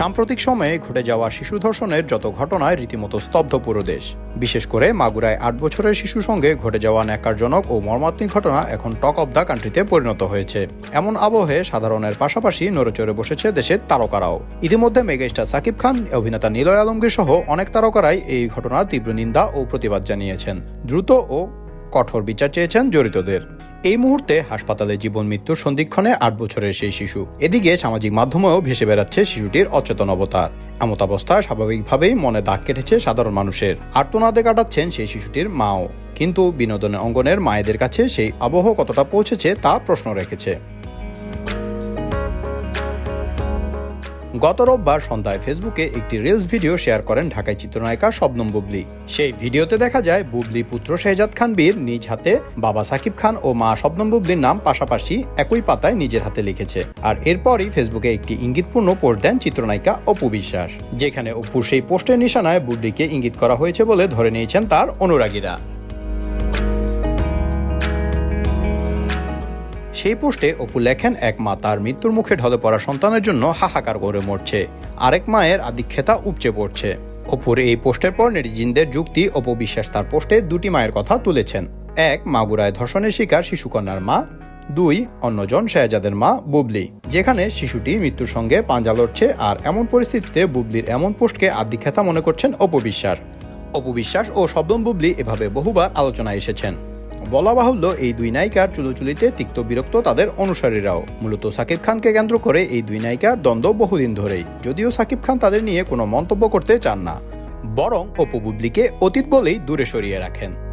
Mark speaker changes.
Speaker 1: সাম্প্রতিক সময়ে ঘটে যাওয়া শিশু ধর্ষণের যত ঘটনায় রীতিমতো স্তব্ধ পুরো দেশ। বিশেষ করে মাগুরায় আট বছরের শিশুর সঙ্গে ঘটে যাওয়া ন্যাকারজনক ও মর্মান্তিক ঘটনা এখন টক অব দ্য কান্ট্রিতে পরিণত হয়েছে। এমন আবহে সাধারণের পাশাপাশি নড়েচড়ে বসেছে দেশের তারকারাও। ইতিমধ্যে মেগাস্টার সাকিব খান, অভিনেতা নিলয় আলমগীর সহ অনেক তারকারাই এই ঘটনার তীব্র নিন্দা ও প্রতিবাদ জানিয়েছেন। দ্রুত ও কঠোর বিচার চেয়েছেন জড়িতদের। এই মুহূর্তে হাসপাতালে জীবন মৃত্যুর সন্ধিক্ষণে আট বছরের সেই শিশু। এদিকে সামাজিক মাধ্যমেও ভেসে বেড়াচ্ছে শিশুটির অচেতন অবতার। এমত অবস্থায় স্বাভাবিকভাবেই মনে দাগ কেটেছে সাধারণ মানুষের। আর্তনাদে কাটাচ্ছেন সেই শিশুটির মাও। কিন্তু বিনোদনের অঙ্গনের মায়েদের কাছে সেই আবহ কতটা পৌঁছেছে তা প্রশ্ন রেখেছে। গত রোববার সন্ধ্যায় ফেসবুকে একটি রিলস ভিডিও শেয়ার করেন ঢাকায় চিত্রনায়িকা শবনম বুবলি। সেই ভিডিওতে দেখা যায়, বুবলি পুত্র শেহজাদ খান বীর নিজ হাতে, বাবা সাকিব খান ও মা শবনম বুবলির নাম পাশাপাশি একই পাতায় নিজের হাতে লিখেছে। আর এরপরই ফেসবুকে একটি ইঙ্গিতপূর্ণ পোস্ট দেন চিত্রনায়িকা অপু বিশ্বাস। যেখানে অপুর সেই পোস্টের নিশানায় বুবলিকে ইঙ্গিত করা হয়েছে বলে ধরে নিয়েছেন তার অনুরাগীরা। সেই পোস্টে অপু লেখেন, এক মা তার মৃত্যুর মুখে ঢলে পড়া সন্তানের জন্য হাহাকার করে মরছে। আরেক মায়ের আদিক্ষেতা উপচে পড়ছে। অপুর এই পোস্টের পর নেটিজিনদের যুক্তি, অপু বিশ্বাস তার পোস্টে দুটি মায়ের কথা তুলেছেন। এক, মাগুরায় ধর্ষণের শিকার শিশুকন্যার মা। দুই, অন্যজন শেহজাদের মা, বুবলি, যেখানে শিশুটি মৃত্যুর সঙ্গে পাঞ্জা লড়ছে আর এমন পরিস্থিতিতে বুবলির এমন পোস্টকে আদিক্ষেতা মনে করছেন অপু বিশ্বাস। অপু বিশ্বাস ও শব্দম বুবলি এভাবে বহুবার আলোচনায় এসেছেন। বলা বাহুল্য এই দুই নায়িকার চুলোচুলিতে তিক্ত বিরক্ত তাদের অনুসারীরাও। মূলত সাকিব খানকে কেন্দ্র করে এই দুই নায়িকার দ্বন্দ্ব বহুদিন ধরেই। যদিও সাকিব খান তাদের নিয়ে কোনো মন্তব্য করতে চান না, বরং অপু বুবলিকে অতীত বলেই দূরে সরিয়ে রাখেন।